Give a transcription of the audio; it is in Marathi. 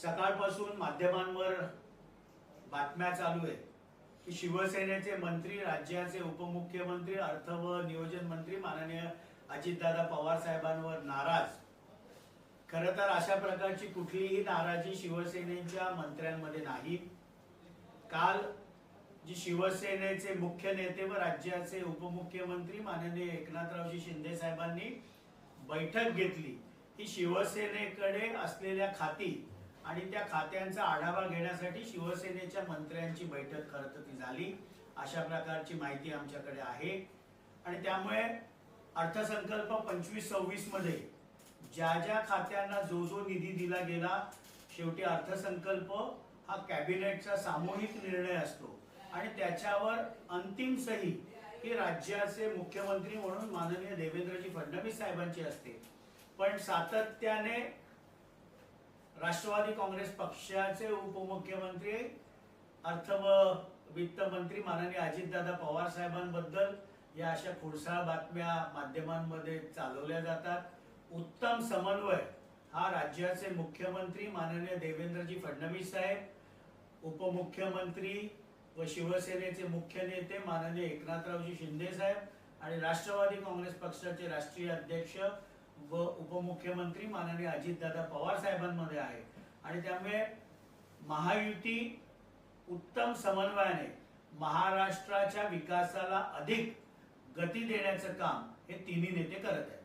सकाळपासून माध्यमांवर बातम्या चालू आहेत की शिवसेनेचे मंत्री राज्याचे उपमुख्यमंत्री अर्थ व नियोजन मंत्री माननीय अजितदादा पवार साहेबांवर नाराज. खर तर अशा प्रकारची कुठलीही नाराजी शिवसेनेच्या मंत्र्यांमध्ये नाही. काल जी शिवसेनेचे मुख्य नेते व राज्याचे उपमुख्यमंत्री माननीय एकनाथरावजी शिंदे साहेबांनी बैठक घेतली ही शिवसेनेकडे असलेल्या खाती आणि त्या खात्यांचा आढावा घेण्यासाठी शिवसेनेच्या मंत्र्यांची बैठक खरं तर ती झाली. अशा प्रकारची माहिती आमच्याकडे आहे. आणि त्यामुळे अर्थसंकल्प पंचवीस सव्वीसमध्ये ज्या ज्या खात्यांना जो जो निधी दिला गेला शेवटी अर्थसंकल्प हा कॅबिनेटचा सामूहिक निर्णय असतो. आणि त्याच्यावर अंतिम सही ही राज्याचे मुख्यमंत्री म्हणून माननीय देवेंद्रजी फडणवीस साहेबांची असते. पण सातत्याने राष्ट्रवादी काँग्रेस पक्षाचे उपमुख्यमंत्री अर्थ व वित्त मंत्री माननीय अजितदादा पवार साहेबांबद्दल या अशा खुळसाळ बातम्या माध्यमांमध्ये चालवल्या जातात. उत्तम समन्वय हा राज्याचे मुख्यमंत्री माननीय देवेंद्रजी फडणवीस साहेब उपमुख्यमंत्री व शिवसेनेचे मुख्य नेते माननीय एकनाथरावजी शिंदे साहेब आणि राष्ट्रवादी काँग्रेस पक्षाचे राष्ट्रीय अध्यक्ष व उपमुख्यमंत्री माननीय अजितदादा पवार साहेबांमध्ये आहे. आणि त्यामुळे महायुती उत्तम समन्वयाने महाराष्ट्राच्या विकासाला अधिक गती देण्याचं काम हे तिन्ही नेते करत आहेत.